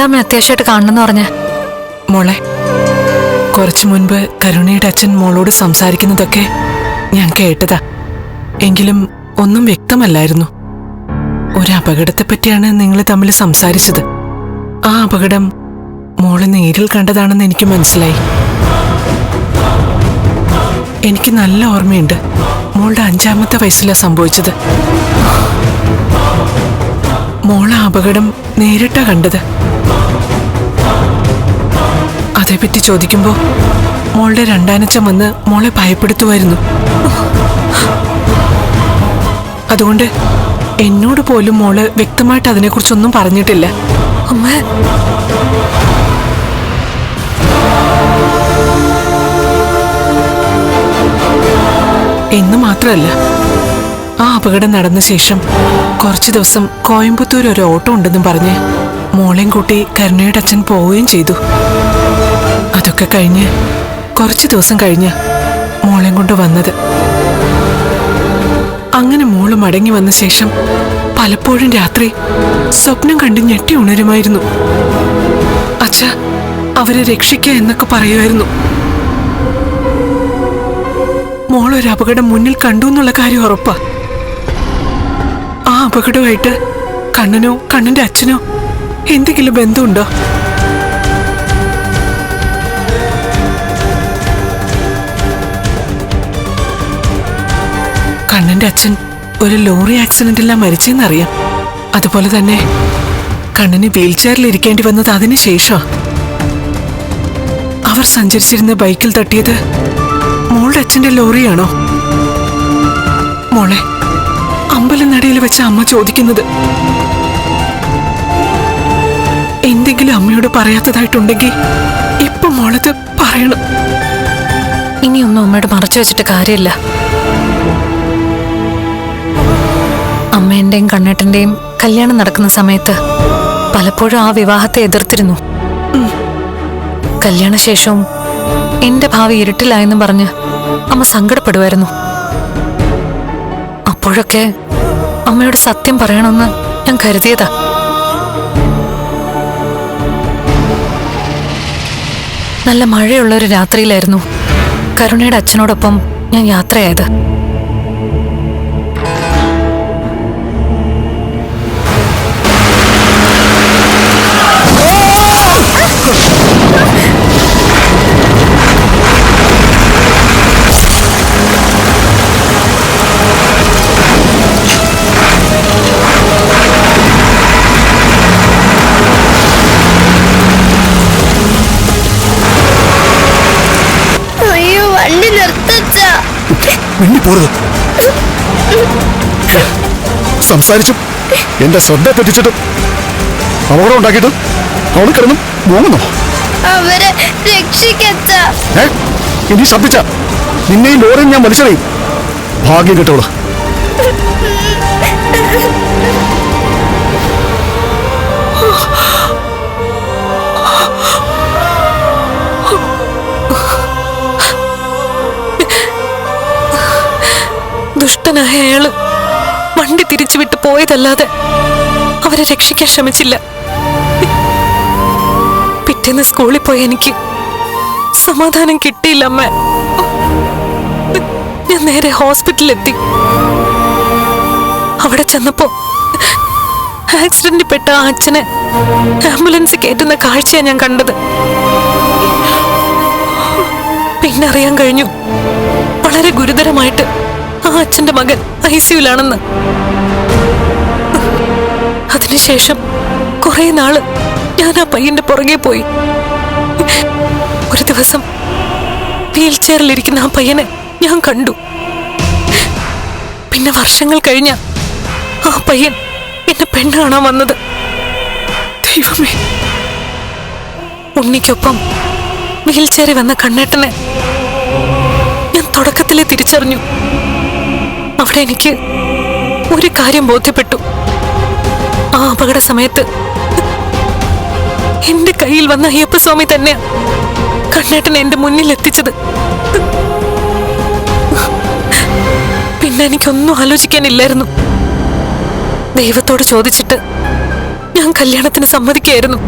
എന്താ അത്യാവശ്യമായിട്ട് കാണണമെന്ന് പറഞ്ഞ? മോളെ കുറച്ചു മുൻപ് കരുണയുടെ അച്ഛൻ മോളോട് സംസാരിക്കുന്നതൊക്കെ ഞാൻ കേട്ടതാ. എങ്കിലും ഒന്നും വ്യക്തമല്ലായിരുന്നു. ഒരു അപകടത്തെ പറ്റിയാണ് നിങ്ങൾ തമ്മിൽ സംസാരിച്ചത്. ആ അപകടം മോൾ നേരിൽ കണ്ടതാണെന്ന് എനിക്ക് മനസ്സിലായി. എനിക്ക് നല്ല ഓർമ്മയുണ്ട് മോളുടെ അഞ്ചാമത്തെ വയസ്സിലാ സംഭവിച്ചത്. മോളെ അപകടം നേരിട്ടാ കണ്ടത്. അതേപ്പറ്റി ചോദിക്കുമ്പോൾ മോളുടെ രണ്ടാനച്ചൻ വന്ന് മോളെ ഭയപ്പെടുത്തുമായിരുന്നു. അതുകൊണ്ട് എന്നോട് പോലും മോൾ വ്യക്തമായിട്ട് അതിനെക്കുറിച്ചൊന്നും പറഞ്ഞിട്ടില്ല. അമ്മ. എന്ന് മാത്രമല്ല ആ അപകടം നടന്ന ശേഷം കുറച്ചു ദിവസം കോയമ്പത്തൂർ ഒരു ഓട്ടോ ഉണ്ടെന്നും പറഞ്ഞ് മോളെയും കൂട്ടി കരുണയുടെ അച്ഛൻ പോവുകയും ചെയ്തു. അതൊക്കെ കഴിഞ്ഞ് കുറച്ച് ദിവസം കഴിഞ്ഞ് മോളെയും കൊണ്ട് വന്നത്. അങ്ങനെ മോൾ മടങ്ങി വന്ന ശേഷം പലപ്പോഴും രാത്രി സ്വപ്നം കണ്ട് ഞെട്ടി ഉണരുമായിരുന്നു. അച്ഛ അവരെ രക്ഷിക്കുക എന്നൊക്കെ പറയുമായിരുന്നു. മോളൊരു അപകടം മുന്നിൽ കണ്ടു എന്നുള്ള കാര്യം ഉറപ്പാ. ആ അപകടമായിട്ട് കണ്ണനോ കണ്ണന്റെ അച്ഛനോ എന്തെങ്കിലും ബന്ധമുണ്ടോ? കണ്ണന്റെ അച്ഛൻ ഒരു ലോറി ആക്സിഡന്റിലാ മരിച്ചെന്നറിയാം. അതുപോലെ തന്നെ കണ്ണന് വീൽ ചെയറിൽ ഇരിക്കേണ്ടി വന്നത് അതിന് ശേഷമാ അവർ സഞ്ചരിച്ചിരുന്ന ബൈക്കിൽ തട്ടിയത് മോളുടെ അച്ഛന്റെ ലോറിയാണോ? മോളെ അമ്പലനടയിൽ വെച്ച അമ്മ ചോദിക്കുന്നത്. എന്തെങ്കിലും അമ്മയോട് പറയാത്തതായിട്ടുണ്ടെങ്കിൽ ഇപ്പൊ മോളത് പറയണം. ഇനിയൊന്നും അമ്മയോട് മറച്ചു വെച്ചിട്ട് കാര്യമില്ല. അമ്മേന്റെയും കണ്ണേട്ടന്റെയും കല്യാണം നടക്കുന്ന സമയത്ത് പലപ്പോഴും ആ വിവാഹത്തെ എതിർത്തിരുന്നു. കല്യാണശേഷവും എന്റെ ഭാവി ഇരുട്ടിലായെന്ന് പറഞ്ഞ് അമ്മ സങ്കടപ്പെടുമായിരുന്നു അപ്പോഴൊക്കെ അമ്മയോട് സത്യം പറയണമെന്ന് ഞാൻ കരുതിയതാ. നല്ല മഴയുള്ള ഒരു രാത്രിയിലായിരുന്നു കരുണയുടെ അച്ഛനോടൊപ്പം ഞാൻ യാത്രയായത്. മിണ്ടി പോരുത് സംസാരിച്ചും. എന്റെ ശ്രദ്ധ തെറ്റിച്ചിട്ടും അപകടം ഉണ്ടാക്കിയിട്ടും അവൾ കിടന്നും മൂങ്ങുന്നോ. അവരെ രക്ഷിക്കച്ച ഇനി ശബ്ദിച്ച നിന്നെയും ലോറിയും ഞാൻ വലിച്ചെറിയും. ഭാഗ്യം കിട്ടവൾ. ദുഷ്ടനായ അയാൾ വണ്ടി തിരിച്ചു വിട്ട് പോയതല്ലാതെ അവരെ രക്ഷിക്കാൻ ശ്രമിച്ചില്ല. പിറ്റേന്ന് സ്കൂളിൽ പോയി എനിക്ക് സമാധാനം കിട്ടിയില്ല അമ്മ. ഞാൻ നേരെ ഹോസ്പിറ്റലിലെത്തി. അവിടെ ചെന്നപ്പോ ആക്സിഡന്റിൽ പെട്ട ആ അച്ഛനെ ആംബുലൻസ് കയറ്റുന്ന കാഴ്ചയാണ് ഞാൻ കണ്ടത്. പിന്നെ അറിയാൻ കഴിഞ്ഞു. വളരെ ഗുരുതരമായിട്ട് ആ അച്ഛന്റെ മകൻ ഐ സിയുലാണെന്ന് അതിനുശേഷം കുറെ നാൾ ഞാൻ ആ പയ്യന്റെ പുറകെ പോയി. ഒരു ദിവസം വീൽ ചെയറിലിരിക്കുന്ന ആ പയ്യനെ ഞാൻ കണ്ടു. പിന്നെ വർഷങ്ങൾ കഴിഞ്ഞ ആ പയ്യൻ എന്നെ പെണ്ണ് കാണാൻ വന്നത്. ദൈവമേ. ഉണ്ണിക്കൊപ്പം വീൽ ചെയറിൽ വന്ന കണ്ണേട്ടനെ ഞാൻ തുടക്കത്തിലെ തിരിച്ചറിഞ്ഞു. അവിടെ എനിക്ക് ഒരു കാര്യം ബോധ്യപ്പെട്ടു. ആ അപകട സമയത്ത് എന്റെ കയ്യിൽ വന്ന അയ്യപ്പസ്വാമി തന്നെ കണ്ണേട്ടൻ എന്റെ മുന്നിൽ എത്തിച്ചത്. പിന്നെ എനിക്കൊന്നും ആലോചിക്കാനില്ലായിരുന്നു. ദൈവത്തോട് ചോദിച്ചിട്ട് ഞാൻ കല്യാണത്തിന് സമ്മതിക്കായിരുന്നു.